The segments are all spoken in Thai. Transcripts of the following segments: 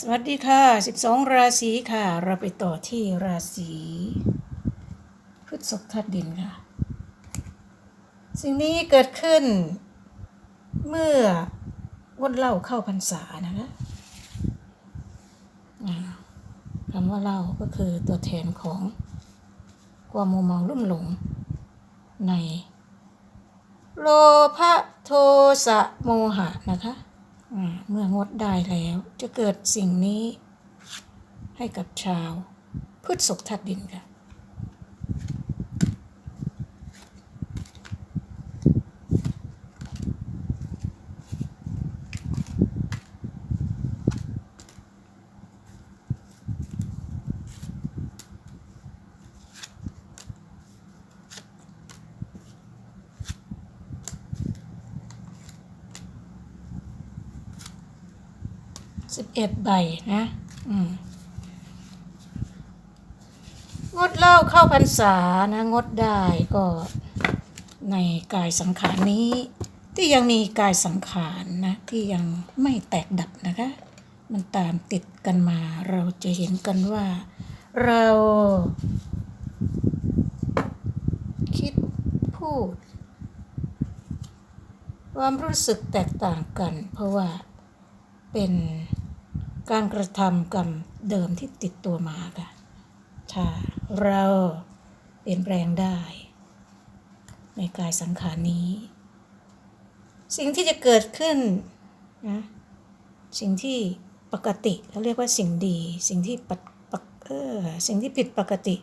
สวัสดีค่ะ 12 ราศีค่ะ เราไปต่อที่ราศีพฤษภธาตุดินค่ะ สิ่งนี้เกิดขึ้น เมื่องดเหล้าเข้าพรรษานะคะคำว่าเหล้าก็คือตัวแทนของความมัวเมาลุ่มหลง ใน โลภะโทสะโมหะนะคะ เมื่องดได้แล้ว จะเกิดสิ่งนี้ให้กับชาวพฤษภธาตุดินค่ะ สิบเอ็ดใบนะงดเล้าเข้าพรรษานะ งดได้ก็ในกายสังขารนี้ที่ยังมีกายสังขารนะ ที่ยังไม่แตกดับนะคะ มันตามติดกันมา เราจะเห็นกันว่า เรา คิดพูด ความรู้สึกแตกต่างกัน เพราะว่าเป็น การกระทำกรรมเดิมที่ติดตัวมาค่ะถ้าเราเปลี่ยนแปลงได้ ในกายสังขารนี้ สิ่งที่จะเกิดขึ้นนะสิ่งที่ปกติเขาเรียกว่าสิ่งดี สิ่งที่ปกปเออสิ่งที่ผิดปกติ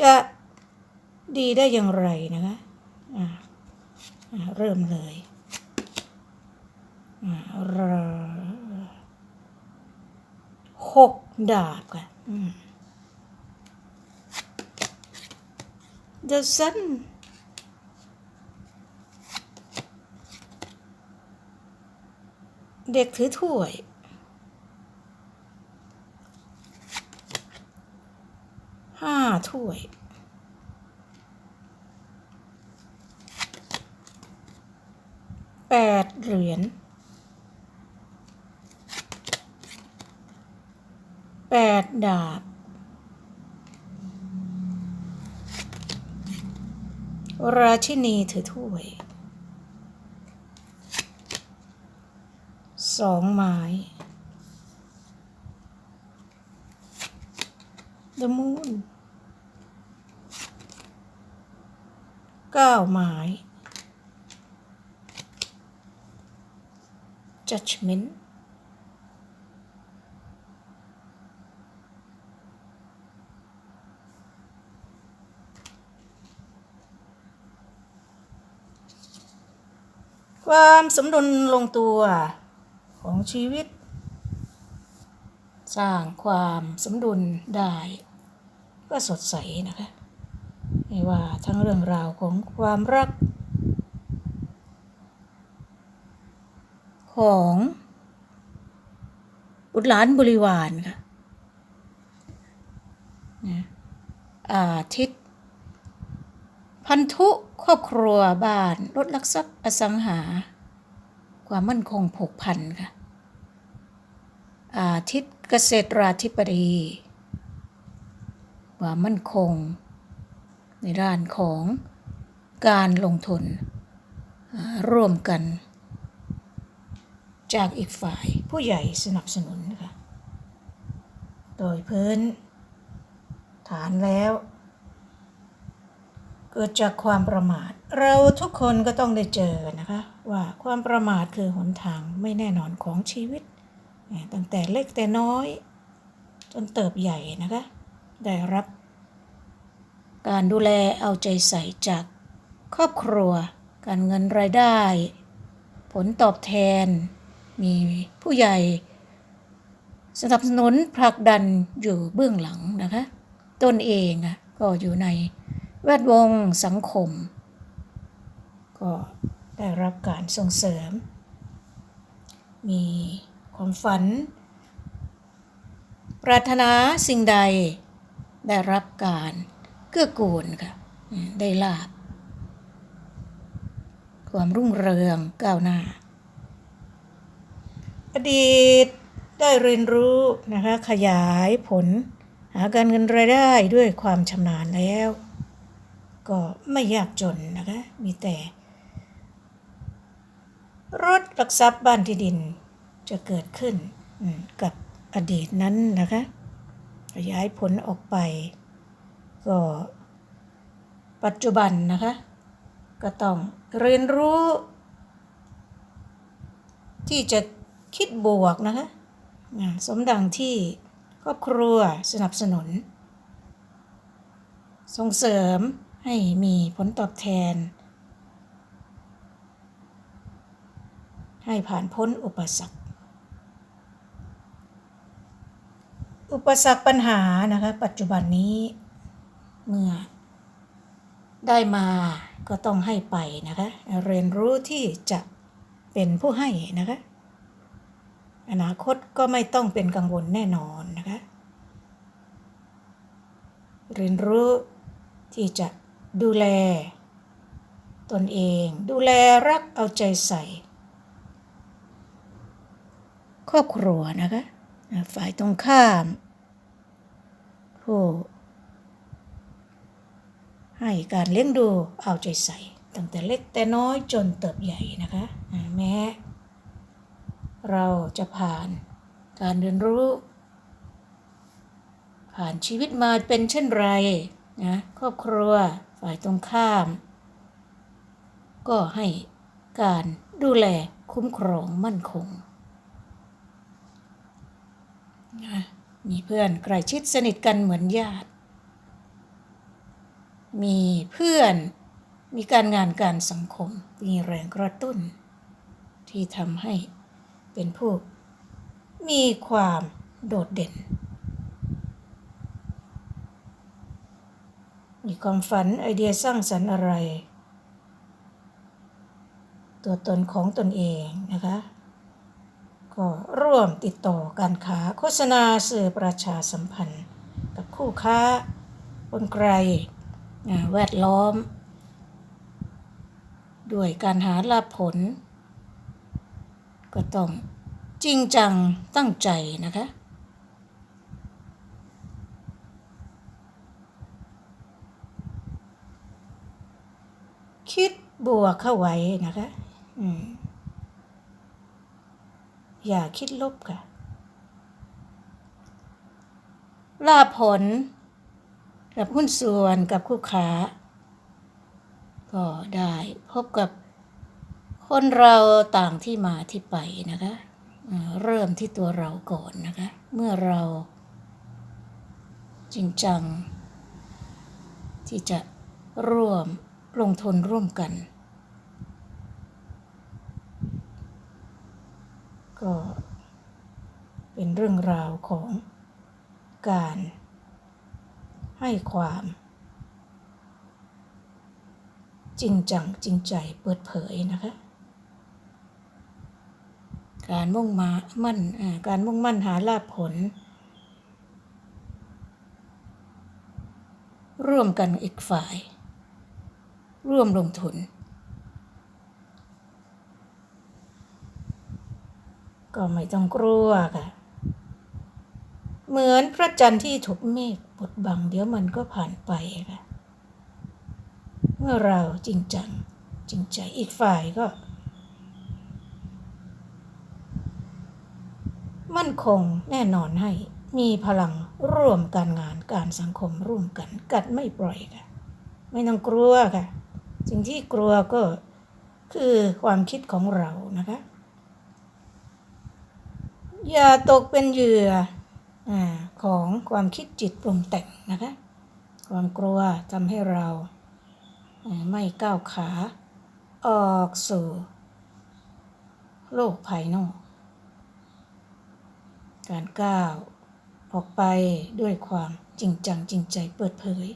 จะดีได้อย่างไรนะคะเริ่มเลยเรา หกดาบค่ะอืม The Sun เด็กถือถ้วย ห้าถ้วย แปดเหรียญ แป ดดาบ ราชินีถือถ้วยสองไม้ The Moon เก้าไม้ Judgment ความสมดุลลงตัวของชีวิต สร้างความสมดุลได้ก็สดใสนะคะไม่ว่าทั้งเรื่องราวของความรัก ของบุตรหลานบริวารค่ะนะอาทิตย์ พันธุครอบครัวบ้านรถลักทรัพย์อสังหา ความมั่นคงผูกพันค่ะอาทิตย์เกษตราธิบดีความมั่นคง ในด้านของการลงทุนร่วมกัน จากอีกฝ่ายผู้ใหญ่สนับสนุนค่ะโดยพื้น ฐานแล้ว กิดจากความประมาท เราทุกคนก็ต้องได้เจอนะคะ ว่าความประมาทคือหนทางไม่แน่นอนของชีวิต ตั้งแต่เล็กแต่น้อย จนเติบใหญ่นะคะ ได้รับ การดูแลเอาใจใส่จากครอบครัว การเงินรายได้ ผลตอบแทน มีผู้ใหญ่ สนับสนุนผลักดันอยู่เบื้องหลังนะคะ ตนเองก็อยู่ใน แวดวงสังคม ก็ได้รับการส่งเสริม มีความฝัน ปรารถนาสิ่งใดได้รับการเกื้อกูลค่ะได้ลาบ ความรุ่งเรืองก้าวหน้า อดีตได้เรียนรู้นะคะขยายผล หาการเงินรายได้ด้วยความชำนาญแล้ว ก็ไม่ยากจนนะคะ มีแต่ รถหลักทรัพย์บ้านที่ดินจะเกิดขึ้นกับอดีตนั้นนะคะขยายผลออกไป ก็ปัจจุบันนะคะ ก็ต้องเรียนรู้ ที่จะคิดบวกนะคะสมดังที่ครอบครัวสนับสนุน ส่งเสริม ให้มีผลตอบแทน ให้ผ่านพ้นอุปสรรค อุปสรรคปัญหานะคะ ปัจจุบันนี้เมื่อได้มาก็ต้องให้ไปนะคะ เรียนรู้ที่จะเป็นผู้ให้นะคะ อนาคตก็ไม่ต้องเป็นกังวลแน่นอนนะคะ เรียนรู้ที่จะ ดูแล ตนเอง ดูแลรักเอาใจใส่ ครอบครัวนะคะฝ่ายตรงข้ามผู้ให้การเลี้ยงดูเอาใจใส่ ตั้งแต่เล็กแต่น้อยจนเติบใหญ่นะคะแม้ เราจะผ่านการเรียนรู้ ผ่านชีวิตมาเป็นเช่นไรนะครอบครัว ฝ่ายตรงข้าม ก็ให้การดูแลคุ้มครองมั่นคงมีเพื่อนใกล้ชิดสนิทกันเหมือนญาติ มีเพื่อนมีการงานการสังคม มีแรงกระตุ้น ที่ทำให้เป็นผู้มีความโดดเด่น มีความฝันไอเดียสร้างสรรค์อะไร ตัวตนของตนเองนะคะ ก็ร่วมติดต่อการค้าโฆษณาสื่อประชาสัมพันธ์ กับคู่ค้าคนไกลแวดล้อม ด้วยการหาลาภผล ก็ต้องจริงจังตั้งใจนะคะ คิดบวกเข้าไว้นะคะอย่าคิดลบค่ะลาผล กับหุ้นส่วนกับคู่ค้า ก็ได้พบกับคนเราต่างที่มาที่ไปนะคะเริ่มที่ตัวเราก่อนนะคะ เมื่อเราจริงจัง ที่จะร่วม ลงทุนร่วมกัน ก็เป็นเรื่องราวของการให้ความ จริงจังจริงใจเปิดเผยนะคะ การมุ่งมามั่นการมุ่งมั่นหาลาภผล ร่วมกันอีกฝ่าย ร่วมลงทุน ก็ไม่ต้องกลัวค่ะ เหมือนพระจันทร์ที่ถูกเมฆบดบังเดี๋ยวมันก็ผ่านไปค่ะ เมื่อเราจริงจัง จริงใจอีกฝ่ายก็ มั่นคงแน่นอนให้มีพลังร่วมการงานการสังคมร่วมกัน กัดไม่ปล่อยค่ะ ไม่ต้องกลัวค่ะ สิ่งที่กลัวก็คือความคิดของเรานะคะ อย่าตกเป็นเหยื่ออของความคิดจิตปรุงแต่งนะคะ ความกลัวทำให้เราอ่าไม่ก้าวขาออกสู่โลกภายนอก การก้าวออกไปด้วยความจริงจังจริงใจเปิดเผย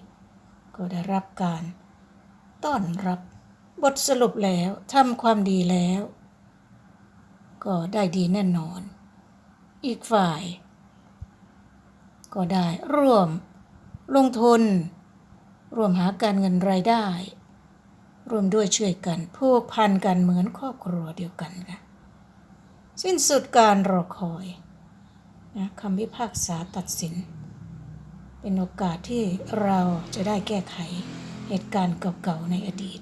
ก็ได้รับการ ต้อนรับบทสรุปแล้วทำความดีแล้ว ก็ได้ดีแน่นอน อีกฝ่าย ก็ได้ร่วมลงทุน ร่วมหาการเงินรายได้ ร่วมด้วยช่วยกันผูกพันกันเหมือนครอบครัวเดียวกันค่ะสิ้นสุดการรอคอยนะคำพิพากษาตัดสิน เป็นโอกาสที่เราจะได้แก้ไข เหตุการณ์เก่าๆในอดีต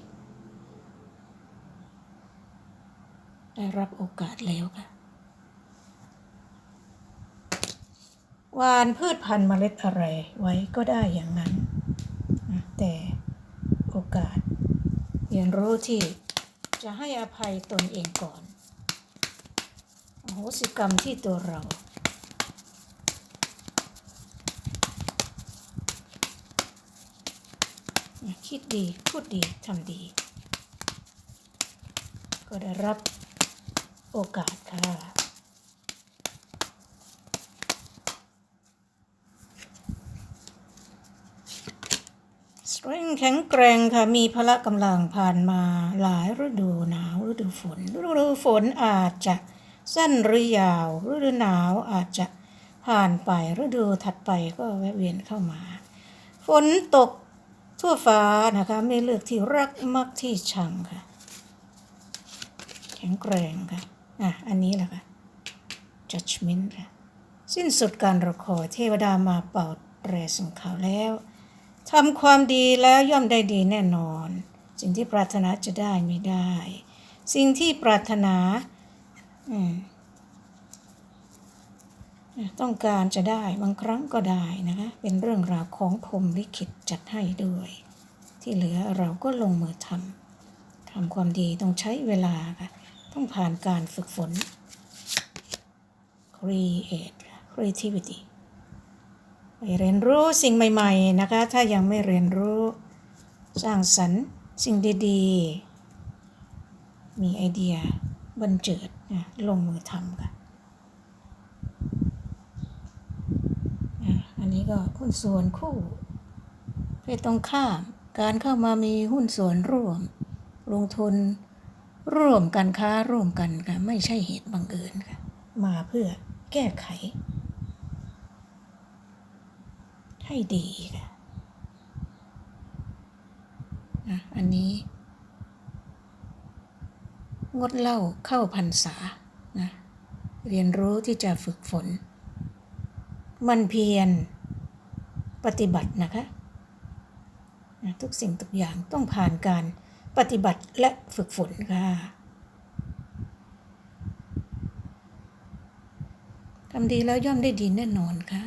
ได้รับโอกาสแล้วค่ะวานพืชพันธุ์เมล็ดอะไรไว้ก็ได้อย่างนั้น แต่โอกาสเรียนรู้ที่จะให้อภัยตนเองก่อนโหสิกรรมที่ตัวเรา คิดดี พูดดีทำดี ก็ได้รับโอกาสค่ะสตริงแข็งแกร่งค่ะ มีพละกำลังผ่านมาหลายฤดูหนาวฤดูฝนฤดูฝนอาจจะสั้นหรือยาวฤดูหนาวอาจจะผ่านไปฤดูถัดไปก็แวะเวียนเข้ามา ฝนตก ทั่วฟ้านะคะไม่เลือกที่รักมักที่ชังค่ะ แข็งแกร่งค่ะ อะ อันนี้แหละค่ะ judgment ค่ะ สิ้นสุดการรอคอยเทวดามาเป่าแตรส่งข่าวแล้วทำความดีแล้วย่อมได้ดีแน่นอน สิ่งที่ปรารถนาจะได้ไม่ได้ สิ่งที่ปรารถนา อืม ต้องการจะได้บางครั้งก็ได้นะคะ เป็นเรื่องราวของพรหมลิขิตจัดให้ด้วย ที่เหลือเราก็ลงมือทำทำความดีต้องใช้เวลาค่ะ ต้องผ่านการฝึกฝน create creativity ไปเรียนรู้สิ่งใหม่ ๆ นะคะ ถ้ายังไม่เรียนรู้สร้างสรรค์สิ่งดีๆ มีไอเดียบันเจิดนะลงมือทำค่ะ อันนี้ ก็หุ้นส่วนคู่เพศตรงข้ามการเข้ามามีหุ้นส่วนร่วม ลงทุนร่วมกันค้าร่วมกันค่ะไม่ใช่เหตุบังเอิญค่ะ มาเพื่อแก้ไข ให้ดีค่ะอันนี้ งดเหล้าเข้าพรรษานะเรียนรู้ที่จะฝึกฝน มันเพียร ปฏิบัตินะคะทุกสิ่งทุกอย่างต้องผ่านการปฏิบัติและฝึกฝนค่ะทำดีแล้วย่อมได้ดีแน่นอนค่ะ